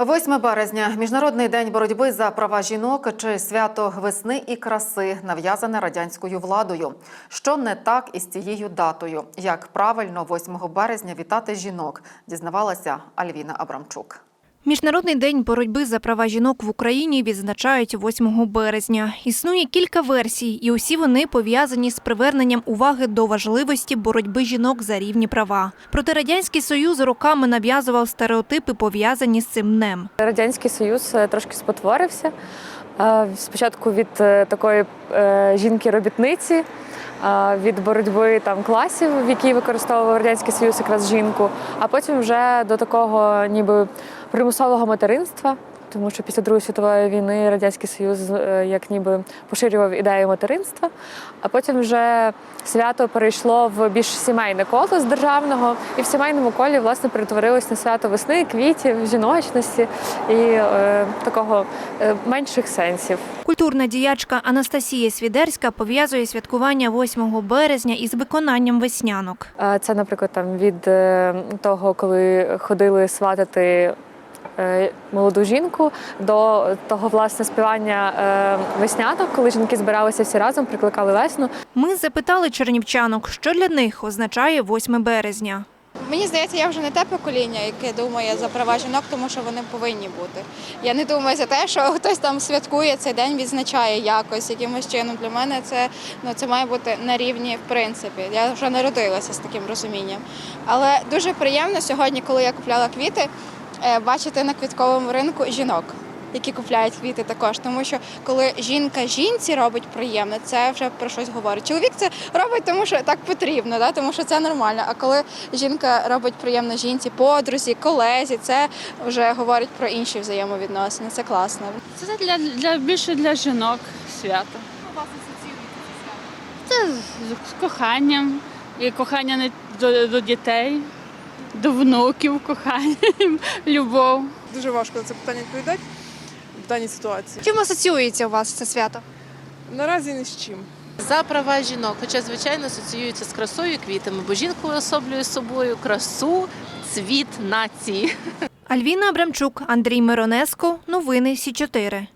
8 березня міжнародний день боротьби за права жінок чи свято весни і краси нав'язане радянською владою. Що не так із цією датою? Як правильно 8 березня вітати жінок? Дізнавалася Альвіна Абрамчук. Міжнародний день боротьби за права жінок в Україні відзначають 8 березня. Існує кілька версій, і усі вони пов'язані з приверненням уваги до важливості боротьби жінок за рівні права. Проте радянський союз роками нав'язував стереотипи, пов'язані з цим днем. Радянський Союз е, трошки спотворився. Е, Спочатку від е, такої жінки-робітниці, від боротьби там класів, в якій використовував Радянський Союз якраз жінку, а потім вже до такого ніби примусового материнства. Тому що після Другої світової війни Радянський Союз е, як ніби поширював ідею материнства, а потім вже свято перейшло в більш сімейне коло з державного, і в сімейному колі власне перетворилось на свято весни, квітів, жіночності і е, такого е, менших сенсів. Культурна діячка Анастасія Свідерська пов'язує святкування 8 березня із виконанням веснянок. Це, наприклад, там від е, того, коли ходили сватати. Е, Молоду жінку до того власне співання е, веснянок, коли жінки збиралися всі разом, прикликали весну. Ми запитали чернівчанок, що для них означає 8 березня. Мені здається, я вже не те покоління, яке думає за права жінок, тому що вони повинні бути. Я не думаю за те, що хтось там святкує цей день, відзначає якось якимось чином. Для мене це ну це має бути на рівні в принципі. Я вже народилася з таким розумінням. Але дуже приємно сьогодні, коли я купляла квіти, бачити на квітковому ринку жінок. Які купляють квіти також, тому що коли жінка жінці робить приємне, це вже про щось говорить. Чоловік це робить, тому що так потрібно, да? тому що це нормально. А коли жінка робить приємно жінці, подрузі, колезі, це вже говорить про інші взаємовідносини. Це класно. Це для, для більше для жінок свято. Це з, з коханням. І кохання не до, до дітей, до внуків, кохання, любов. Дуже важко на це питання відповідати в даній ситуації. Чим асоціюється у вас це свято? Наразі ні з чим. За права жінок, хоча звичайно асоціюється з красою і квітами, бо жінка уособлює собою красу, цвіт нації. Альвіна Абрамчук, Андрій Миронеско. Новини Сі 4